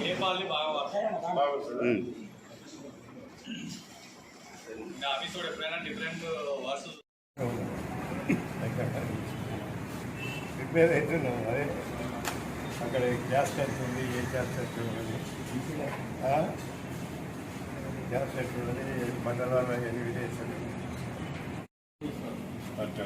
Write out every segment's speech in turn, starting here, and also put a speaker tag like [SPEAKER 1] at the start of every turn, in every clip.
[SPEAKER 1] ఏ పాలని బాగా వాడతాం ఆఫీస్ కూడా ఎప్పుడైనా డిఫరెంట్ వర్సెస్
[SPEAKER 2] రిపేర్ అవుతున్నాం అదే అక్కడ గ్యాస్ టెస్ట్ ఉంది ఏ గ్యాస్ టెస్ట్ ఉంది? గ్యాస్ టెస్ట్ ఉంది మండలాల ఎన్ని విదేశాలు? అట్లా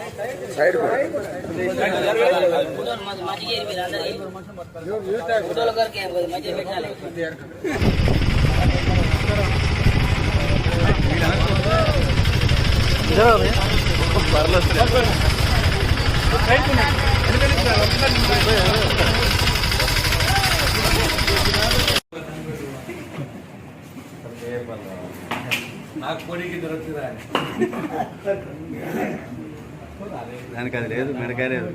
[SPEAKER 3] साइड
[SPEAKER 2] ನಾಲ್ಕು ಕೋಟಿಗೆ ದೊರಕಿದ್ದಾರೆ
[SPEAKER 4] దానికి అది లేదు మెడకాయ లేదు.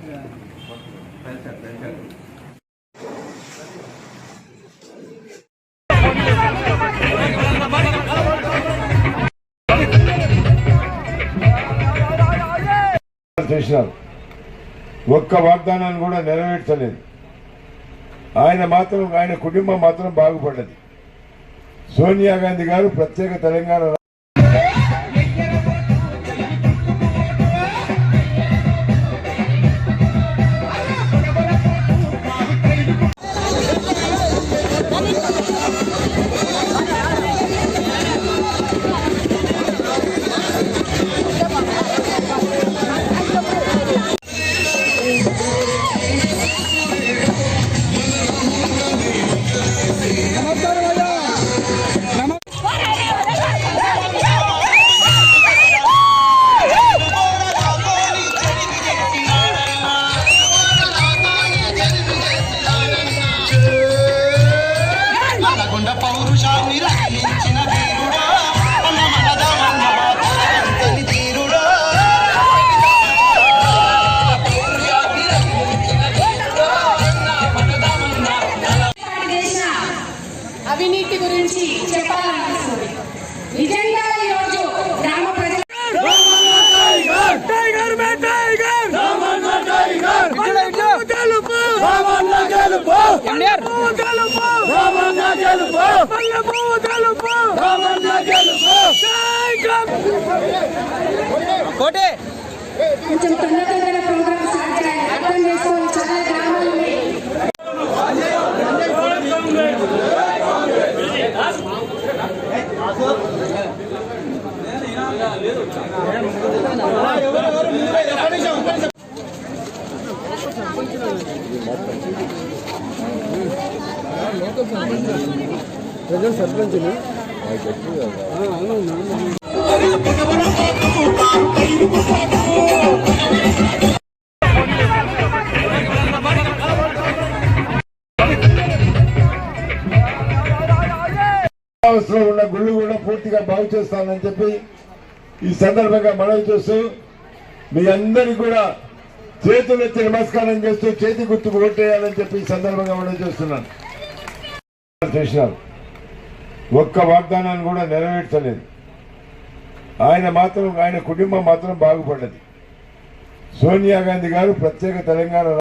[SPEAKER 5] చేసినారు. ఒక్క వాగ్దానాన్ని కూడా నెరవేర్చలేదు. ఆయన మాత్రం ఆయన కుటుంబం మాత్రం బాగుపడ్డది. సోనియా గాంధీ గారు ప్రత్యేక తెలంగాణ
[SPEAKER 6] పౌరుషాన్ని రగిలించిన వీరుడా
[SPEAKER 7] కోటే. కొంచెం తొందర తొందర ప్రోగ్రామ్ స్టార్ట్ చేయాలి. అర్థం చేసుకోవాలి. చాలా గ్రామాలు ఉన్నాయి
[SPEAKER 5] అవసరం ఉన్న గుళ్ళు కూడా పూర్తిగా బాగు చేస్తానని చెప్పి ఈ సందర్భంగా మనవి చేస్తూ మీ అందరికీ కూడా చేతులెత్తి నమస్కారం చేస్తూ చేతి గుర్తుకు కొట్టేయాలని చెప్పి ఈ సందర్భంగా మనవి చేస్తున్నాను. చేసినారు ఒక్క వాగ్దానాన్ని కూడా నెరవేర్చలేదు. ఆయన మాత్రం ఆయన కుటుంబం మాత్రం బాగుపడ్డది సోనియా గాంధీ గారు ప్రత్యేక తెలంగాణ